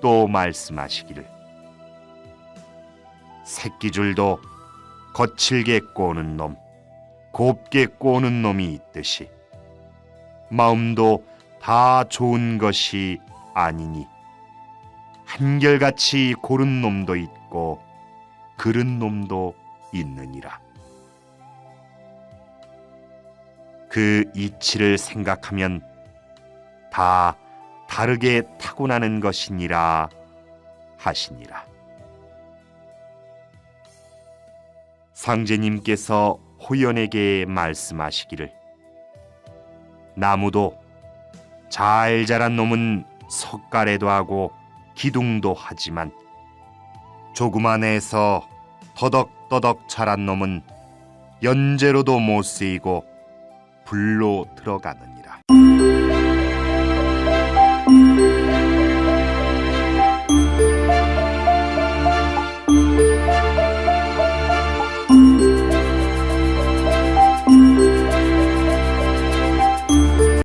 또 말씀하시기를 새끼줄도 거칠게 꼬는 놈, 곱게 꼬는 놈이 있듯이 마음도 다 좋은 것이 아니니 한결같이 고른 놈도 있고 그른 놈도 있느니라. 그 이치를 생각하면 다 다르게 타고나는 것이니라 하시니라. 상제님께서 호연에게 말씀하시기를 나무도 잘 자란 놈은 석가래도 하고 기둥도 하지만 조그만 해서 더덕더덕 자란 놈은 연재로도 못 쓰이고 불로 들어가느니라.